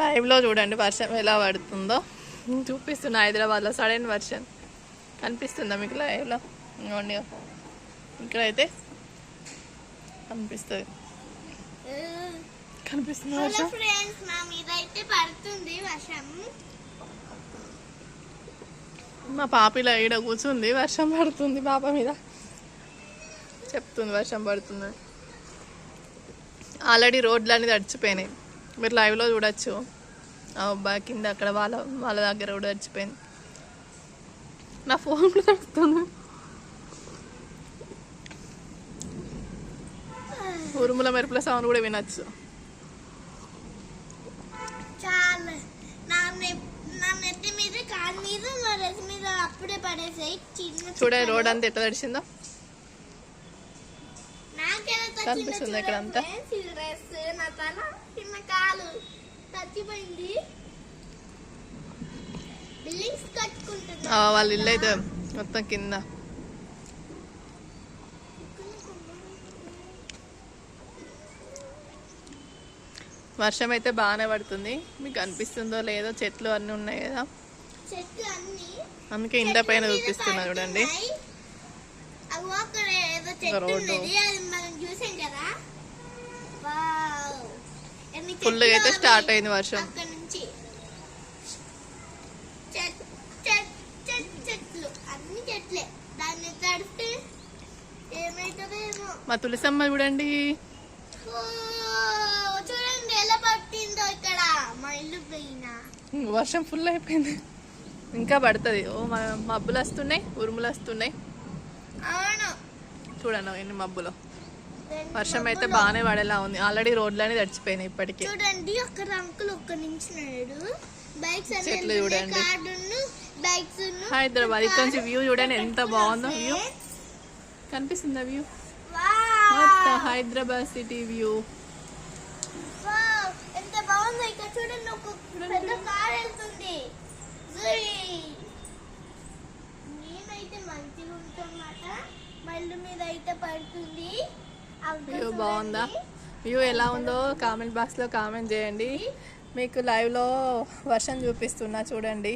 లైవ్లో చూడండి వర్షం ఎలా పడుతుందో. చూపిస్తున్నా హైదరాబాద్లో సడన్ వర్షం. కనిపిస్తుందా మీకు లైవ్లో ఇవ్వండి ఇక్కడైతే కనిపిస్తుంది. కనిపిస్తుంది వర్షం? మా మీద అయితే పడుతుంది వర్షం. మా పాప ఇలా ఈడ కూర్చుంది వర్షం పడుతుంది పాప మీద. చెప్తుంది వర్షం పడుతుంది ఆల్రెడీ రోడ్లన్నీ తడిచిపోయినాయి. మీరు లైవ్లో చూడొచ్చు. ఆ అబ్బా కింద అక్కడ వాళ్ళ వాళ్ళ దగ్గర కూడా తడిచిపోయింది నా ఫోన్ కూడా తడుస్తుంది ఉరుముల మెరుపుల సౌండ్ కూడా వినొచ్చు. చాలా. నా నె- నా నెత్తి మీద కాలు మీద నా డ్రెస్ మీద అప్పుడే పడేసాయి. చిన్న చూడే రోడ్ అంతా ఎట్లా తడిచిందో కనిపిస్తుందా ఇక్కడ అంతా? friends. ఈ డ్రెస్ నా తల చిన్న కాలు. తచ్చిపోయింది బిల్డింగ్స్ కట్టుకుంటున్నా. ఆ, వాళ్ళ ఇల్లు అయితే మొత్తం కింద. వర్షం అయితే బాగానే పడుతుంది. మీకు అనిపిస్తుందో లేదో చెట్లు అన్నీ ఉన్నాయి కదా. అందుకే ఇంట పైన చూపిస్తున్నా చూడండి. రోడ్డు. వావ్ ఎన్ని Full గా చెట్లు అయితే start అయింది వర్షం. మా తులసమ్మ చూడండి. చూడండి ఎలా పట్టిందో ఇక్కడ. మా ఇల్లు పోయిన. వర్షం ఫుల్ అయిపోయింది. ఇంకా పడుతుంది. ఓ మ- మబ్బులు వస్తున్నాయి ఉరుములు వస్తున్నాయి. చూడండి ఎన్ని మబ్బులు. వర్షం అయితే. బాగానే పడేలా ఉంది. ఆల్రెడీ రోడ్లన్నీ తడిచిపోయినాయి ఇప్పటికే. చూడండి అక్కడ అంకుల్ ఒక్క నిమిషం బైక్స్ చెట్లు చూడండి. హైదరాబాద్ ఇక్కడ నుంచి వ్యూ చూడండి ఎంత బాగుందో వ్యూ కనిపిస్తుందా వ్యూ మొత్తం హైదరాబాద్ సిటీ వ్యూ వావ్ ఎంత బాగుందో ఇక్కడ చూడండి ఒక పెద్ద కార్ వెళ్తుంది. జుయ్. నేనైతే మంచిగా మళ్ళీ మీద అయితే పడుతుంది. వ్యూ బాగుందా. వ్యూ ఎలా ఉందో కామెంట్ బాక్స్లో కామెంట్ చేయండి. మీకు లైవ్లో వర్షం చూపిస్తున్నా చూడండి.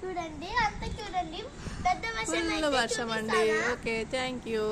చూడండి అంత చూడండి. పెద్ద వర్షం ఫుల్ వర్షం అండి? Okay thank you